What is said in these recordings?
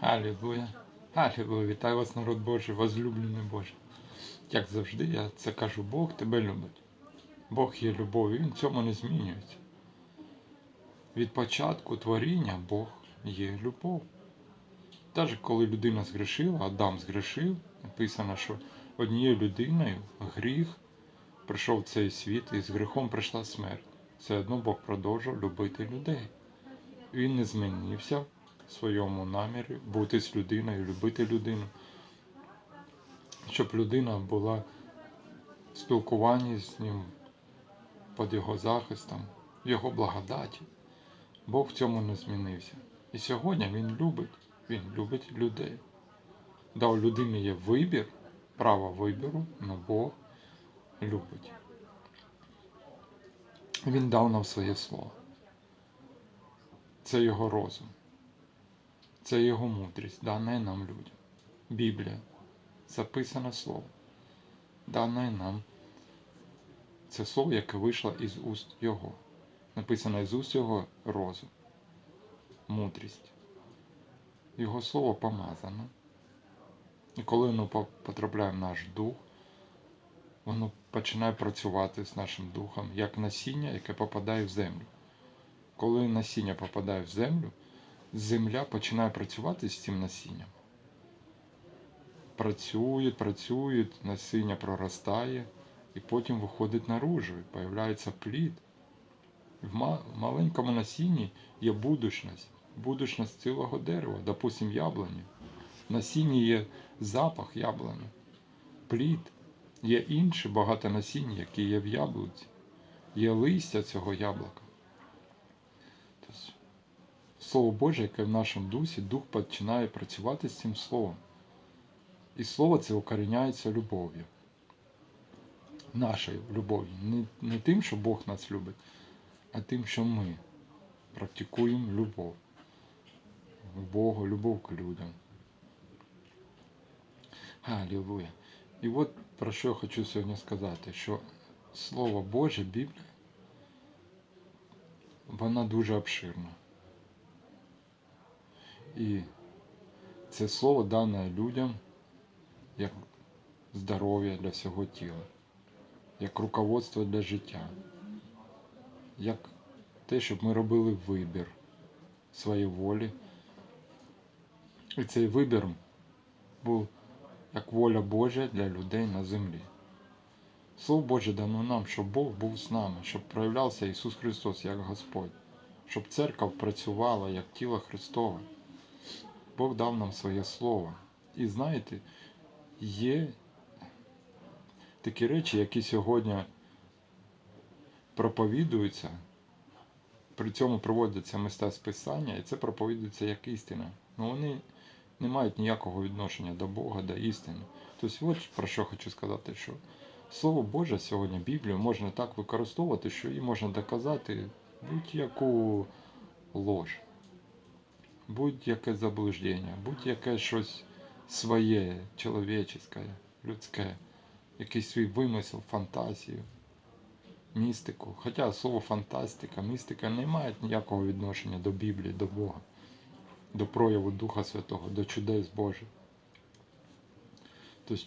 Алілуя. Алілуя. Вітаю вас, народ Божий, возлюблений Боже. Як завжди, я це кажу, Бог тебе любить. Бог є любов, і Він в цьому не змінюється. Від початку творіння Бог є любов. Навіть коли людина згрішила, Адам згрішив, написано, що однією людиною гріх прийшов в цей світ, і з гріхом прийшла смерть. Все одно Бог продовжував любити людей. Він не змінився своєму намірі бути з людиною, любити людину, щоб людина була в спілкуванні з ним під його захистом, його благодаті. Бог в цьому не змінився. І сьогодні Він любить, Він любить людей. Да, у людини є вибір, право вибору, але Бог любить. Він дав нам своє слово. Це його розум. Це його мудрість, дане нам людям. Біблія, записане слово, дане нам. Це слово, яке вийшло із уст Його. Написано із уст Його розум, мудрість. Його слово помазано. І коли воно потрапляє в наш дух, воно починає працювати з нашим духом, як насіння, яке попадає в землю. Коли насіння попадає в землю, земля починає працювати з цим насінням. Працює, працює, насіння проростає, і потім виходить наружу, і появляється плід. В маленькому насінні є будучність, будучність цілого дерева, допустим, яблуні. В насінні є запах яблуні, плід, є інші багато насіння, які є в яблуці, є листя цього яблука. Слово Боже, яке в нашому дусі, дух починає працювати з цим словом. І слово це укоріняється любов'ю. Нашою любов'ю. Не, не тим, що Бог нас любить, а тим, що ми практикуємо любов. К Богу, любов к людям. Аллилуйя. І от про що я хочу сьогодні сказати, що Слово Боже, Біблія, вона дуже обширна. І це слово дане людям як здоров'я для всього тіла, як руководство для життя, як те, щоб ми робили вибір своєї волі. І цей вибір був як воля Божа для людей на землі. Слово Боже дано нам, щоб Бог був з нами, щоб проявлявся Ісус Христос як Господь, щоб церква працювала як тіло Христове. Бог дав нам своє Слово. І знаєте, є такі речі, які сьогодні проповідуються, при цьому проводяться міста списання, і це проповідується як істина. Ну вони не мають ніякого відношення до Бога, до істини. Тобто, от про що хочу сказати, що Слово Боже сьогодні, Біблію, можна так використовувати, що її можна доказати будь-яку лож, будь-яке заблуждення, будь-яке щось своє, чоловіче, людське, якийсь свій вимисел, фантазію, містику. Хоча слово фантастика, містика не мають ніякого відношення до Біблії, до Бога, до прояву Духа Святого, до чудес Божих. Тобто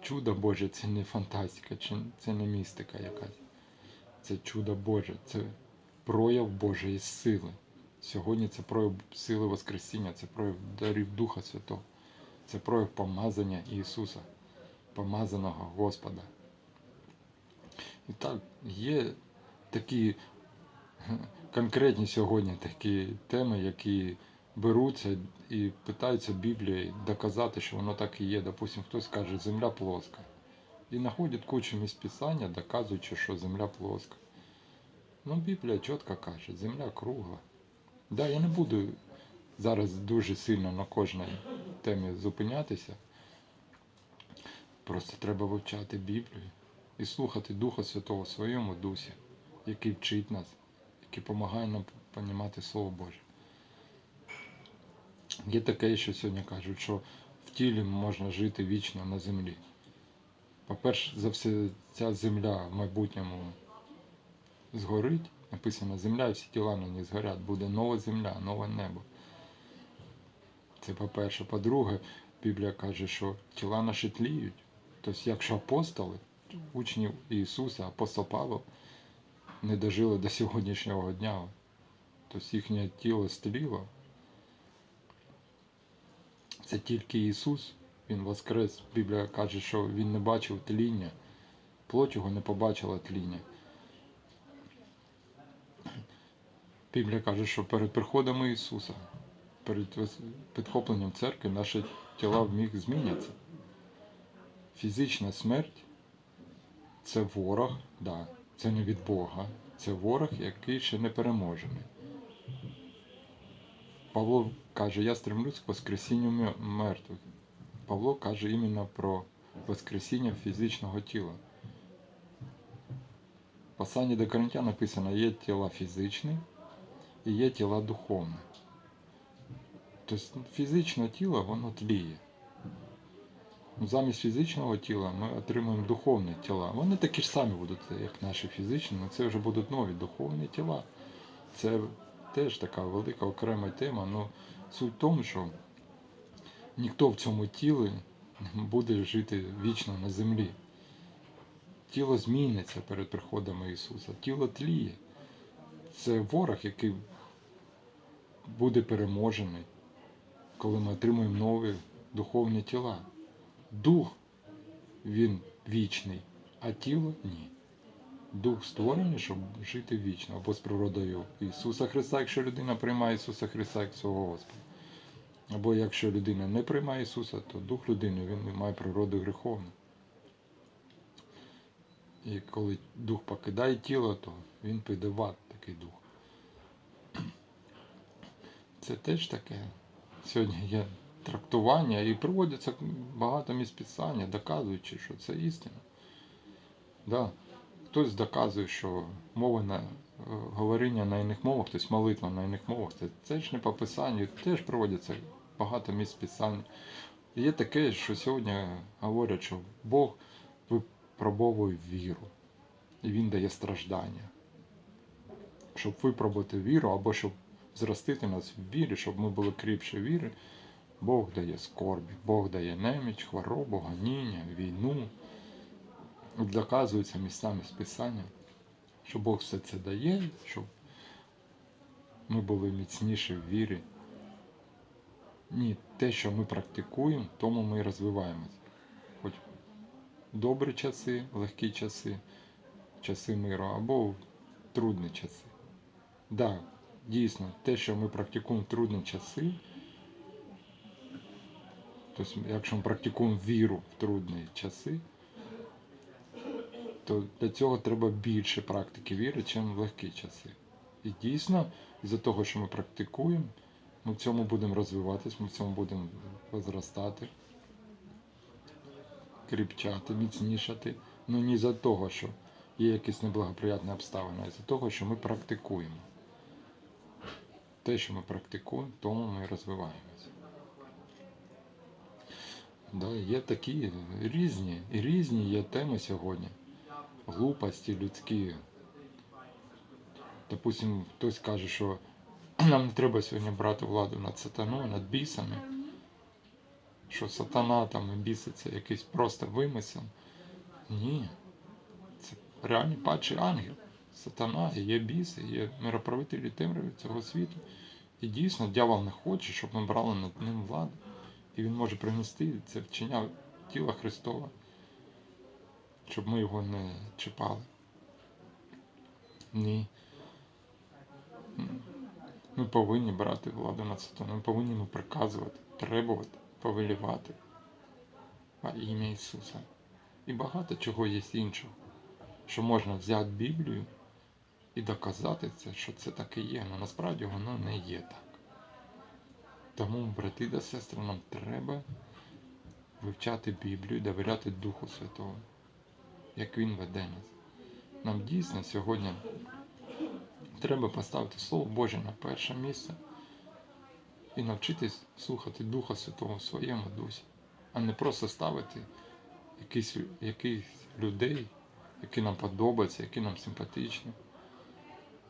чудо Боже це не фантастика, це не містика якась. Це чудо Боже, це прояв Божої сили. Сьогодні це прояв сили Воскресіння, це прояв дарів Духа Святого, це прояв помазання Ісуса, помазаного Господа. І так, є такі конкретні сьогодні такі теми, які беруться і питаються Біблією доказати, що воно так і є. Допустим, хтось каже, земля плоска. І знаходять кучу місць писання, доказуючи, що земля плоска. Ну, Біблія чітко каже, земля кругла. Да, я не буду зараз дуже сильно на кожній темі зупинятися. Просто треба вивчати Біблію і слухати Духа Святого в своєму дусі, який вчить нас, який допомагає нам розуміти Слово Боже. Є таке, що сьогодні кажуть, що в тілі можна жити вічно на землі. По-перше, за все, ця земля в майбутньому згорить. Написано, земля і всі тіла на ній згорять, буде нова земля, нове небо. Це по-перше. По-друге, Біблія каже, що тіла наші тліють. Тобто, якщо апостоли, учні Ісуса, апостол Павло, не дожили до сьогоднішнього дня, тобто їхнє тіло стліло, це тільки Ісус, Він воскрес. Біблія каже, що Він не бачив тління, плоть його не побачила тління. Біблія каже, що перед приходом Ісуса, перед підхопленням церкви, наші тіла вміг зміняться. Фізична смерть це ворог, да, це не від Бога, це ворог, який ще не переможений. Павло каже, я стремлюсь к воскресінню мертвих. Павло каже іменно про воскресіння фізичного тіла. В посланні до Коринтян написано, є тіла фізичні і є тіла духовні. Тобто фізичне тіло, воно тліє. Замість фізичного тіла ми отримуємо духовні тіла. Вони такі ж самі будуть, як наші фізичні, але це вже будуть нові духовні тіла. Це теж така велика окрема тема. Ну, суть в тому, що ніхто в цьому тілі не буде жити вічно на землі. Тіло зміниться перед приходом Ісуса. Тіло тліє. Це ворог, який буде переможений, коли ми отримуємо нові духовні тіла. Дух він вічний, а тіло ні. Дух створений, щоб жити вічно, або з природою Ісуса Христа, якщо людина приймає Ісуса Христа як свого Господа. Або якщо людина не приймає Ісуса, то дух людини він має природу гріховну. І коли дух покидає тіло, то він піде в ад, такий дух. Це теж таке. Сьогодні є трактування і проводяться багато місць писання, доказуючи, що це істина. Да. Хтось доказує, що мова на е, говоріння на інших мовах, тобто молитва на інших мовах, це, це ж не по писанню, теж проводяться багато місць писання. Є таке, що сьогодні говорять, що Бог випробовує віру, і Він дає страждання. Щоб випробувати віру, або щоб зростити нас в вірі, щоб ми були кріпші віри, Бог дає скорбі, Бог дає неміч, хворобу, гоніння, війну. Доказується місцями з Писання, що Бог все це дає, щоб ми були міцніші в вірі. Ні, те, що ми практикуємо, тому ми і розвиваємося. Хоч добрі часи, легкі часи, часи миру, або трудні часи. Да, дійсно, те, що ми практикуємо в трудні часи, тобто, якщо ми практикуємо віру в трудні часи, то для цього треба більше практики віри, ніж в легкі часи. І дійсно, із-за того, що ми практикуємо, ми в цьому будемо розвиватись, ми в цьому будемо зростати, кріпчати, міцнішати. Ну не за того, що є якісь неблагоприятні обставини, а за того, що ми практикуємо. Те, що ми практикуємо, тому ми розвиваємося. Да, є такі різні, і різні є теми сьогодні. Глупості людські. Допустим, хтось каже, що нам не треба сьогодні брати владу над сатаною, над бісами. Що сатана там і біси це якийсь просто вимисел. Ні. Це реальний падший ангел. Сатана, і є біси, є мироправителі темряви цього світу. І дійсно дьявол не хоче, щоб ми брали над ним владу. І він може принести це вчення тіла Христова, щоб ми його не чіпали. Ні. Ми повинні брати владу над сатаною, ми повинні йому приказувати, требувати, повелівати во ім'я Ісуса. І багато чого є іншого, що можна взяти Біблію і доказати це, що це таке є, але насправді воно не є так. Тому, брати та сестри, нам треба вивчати Біблію, довіряти Духу Святому, як Він веде нас. Нам дійсно сьогодні треба поставити Слово Боже на перше місце і навчитись слухати Духа Святого в своєму дусі, а не просто ставити якісь людей, які нам подобаються, які нам симпатичні,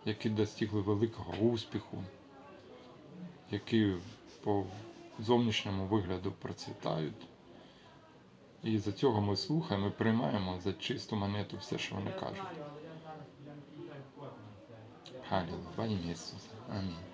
які достигли великого успіху, які по зовнішньому вигляду процвітають. І за цього ми слухаємо і приймаємо за чисту монету все, що вони кажуть. Халілуя, во ім'я Ісуса. Амінь.